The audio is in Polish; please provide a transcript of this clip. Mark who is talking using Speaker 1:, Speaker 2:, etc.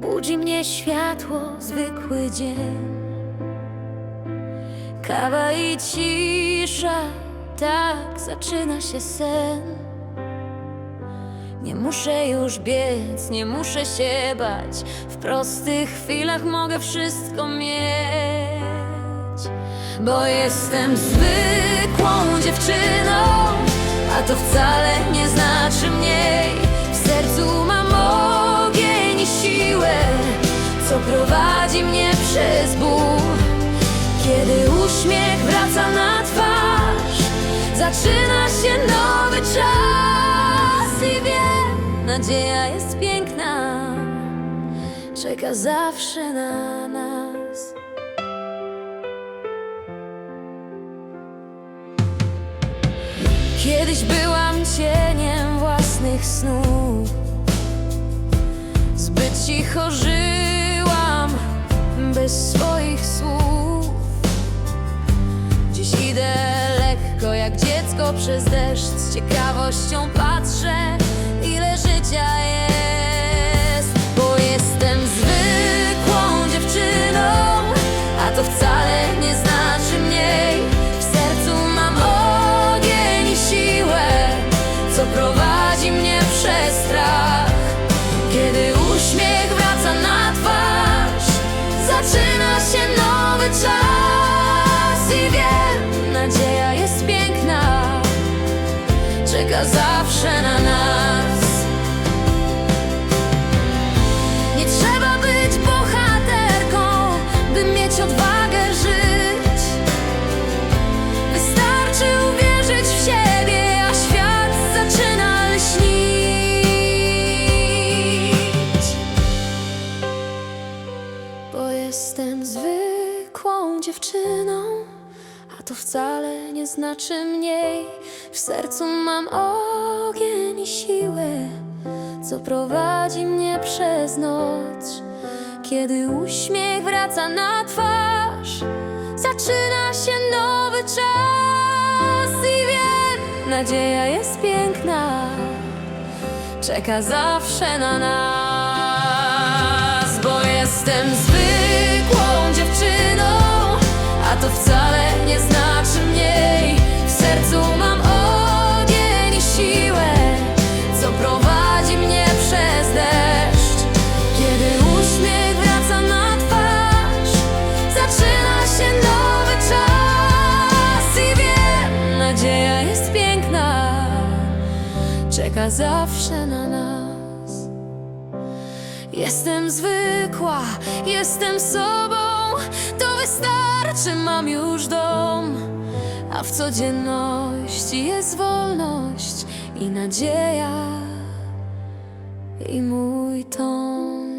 Speaker 1: Budzi mnie światło, zwykły dzień. Kawa i cisza, tak zaczyna się sen. Nie muszę już biec, nie muszę się bać. W prostych chwilach mogę wszystko mieć. Bo jestem zwykłą dziewczyną A to wcale nie znaczy mniej wraca na twarz. Zaczyna się nowy czas I wiem, nadzieja jest piękna. Czeka zawsze na nas. Kiedyś byłam cieniem własnych snów. Zbyt cicho żyłam przez deszcz Z ciekawością patrzę ile życia jest Bo jestem zwykłą dziewczyną A to wcale nie znaczy mniej. W sercu mam ogień i siłę Co prowadzi mnie przez strach. Kiedy uśmiech wraca na twarz Zaczyna się nowy czas zawsze na nas. Nie trzeba być bohaterką By mieć odwagę żyć. Wystarczy uwierzyć w siebie A świat zaczyna lśnić. Bo jestem zwykłą dziewczyną, to wcale nie znaczy mniej. W sercu mam ogień i siłę, co prowadzi mnie przez noc. Kiedy uśmiech wraca na twarz, zaczyna się nowy czas i wiem, nadzieja jest piękna czeka zawsze na nas, bo jestem zwykłą dziewczyną, a to wcale czeka zawsze na nas. Jestem zwykła, jestem sobą, to wystarczy, mam już dom. A w codzienności jest wolność i nadzieja i mój tom.